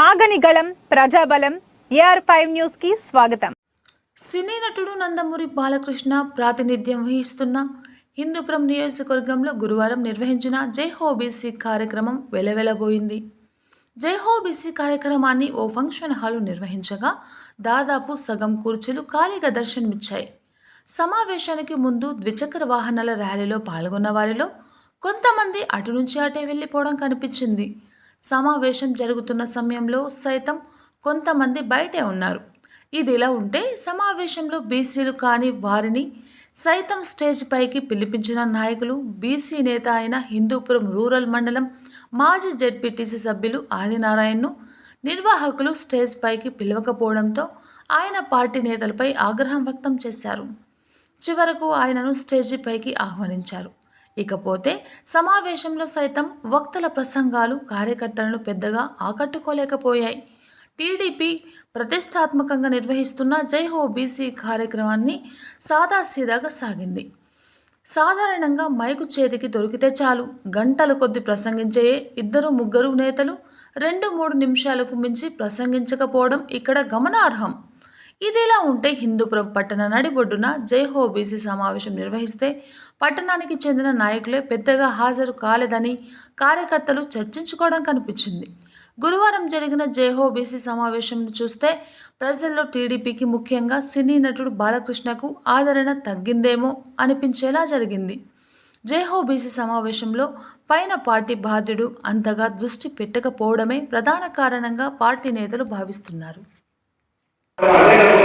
ఆగని గళం ప్రజాబలం AR five న్యూస్కి స్వాగతం. సినీ నటుడు నందమూరి బాలకృష్ణ ప్రాతినిధ్యం వహిస్తున్న హిందూపురం నియోజకవర్గంలో గురువారం నిర్వహించిన జై హోబీసీ కార్యక్రమం వెలవెలబోయింది. జై హోబీసీ కార్యక్రమాన్ని ఓ ఫంక్షన్ హాలు నిర్వహించగా దాదాపు సగం కుర్చీలు ఖాళీగా దర్శనమిచ్చాయి. సమావేశానికి ముందు ద్విచక్ర వాహనాల ర్యాలీలో పాల్గొన్న వారిలో కొంతమంది అటు నుంచి అటే వెళ్ళిపోవడం కనిపించింది. సమావేశం జరుగుతున్న సమయంలో సైతం కొంతమంది బయటే ఉన్నారు. ఇది ఇలా ఉంటే సమావేశంలో బీసీలు కాని వారిని సైతం స్టేజ్ పైకి పిలిపించిన నాయకులు బీసీ నేత అయిన హిందూపురం రూరల్ మండలం మాజీ జెడ్పీటీసీ సభ్యులు ఆదినారాయణను నిర్వాహకులు స్టేజ్ పైకి పిలవకపోవడంతో ఆయన పార్టీ నేతలపై ఆగ్రహం వ్యక్తం చేశారు. చివరకు ఆయనను స్టేజీ పైకి ఆహ్వానించారు. ఇకపోతే సమావేశంలో సైతం వక్తల ప్రసంగాలు కార్యకర్తలను పెద్దగా ఆకట్టుకోలేకపోయాయి. టీడీపీ ప్రతిష్టాత్మకంగా నిర్వహిస్తున్న జై హో బీసీ కార్యక్రమాన్ని సాదాసీదాగా సాగింది. సాధారణంగా మైకు చేతికి దొరికితే చాలు. గంటల కొద్ది ప్రసంగించే ఇద్దరు ముగ్గురు నేతలు రెండు మూడు నిమిషాలకు మించి ప్రసంగించకపోవడం ఇక్కడ గమనార్హం. ఇదిలా ఉంటే హిందూపురం పట్టణ నడిబొడ్డున జైహో బీసీ సమావేశం నిర్వహిస్తే పట్టణానికి చెందిన నాయకులే పెద్దగా హాజరు కాలేదని కార్యకర్తలు చర్చించుకోవడం కనిపించింది. గురువారం జరిగిన జైహో బీసీ సమావేశంను చూస్తే ప్రజల్లో టీడీపీకి ముఖ్యంగా సినీ నటుడు బాలకృష్ణకు ఆదరణ తగ్గిందేమో అనిపించేలా జరిగింది. జైహో బీసీ సమావేశంలో పైన పార్టీ బాధ్యుడు అంతగా దృష్టి పెట్టకపోవడమే ప్రధాన కారణంగా పార్టీ నేతలు భావిస్తున్నారు. అనేక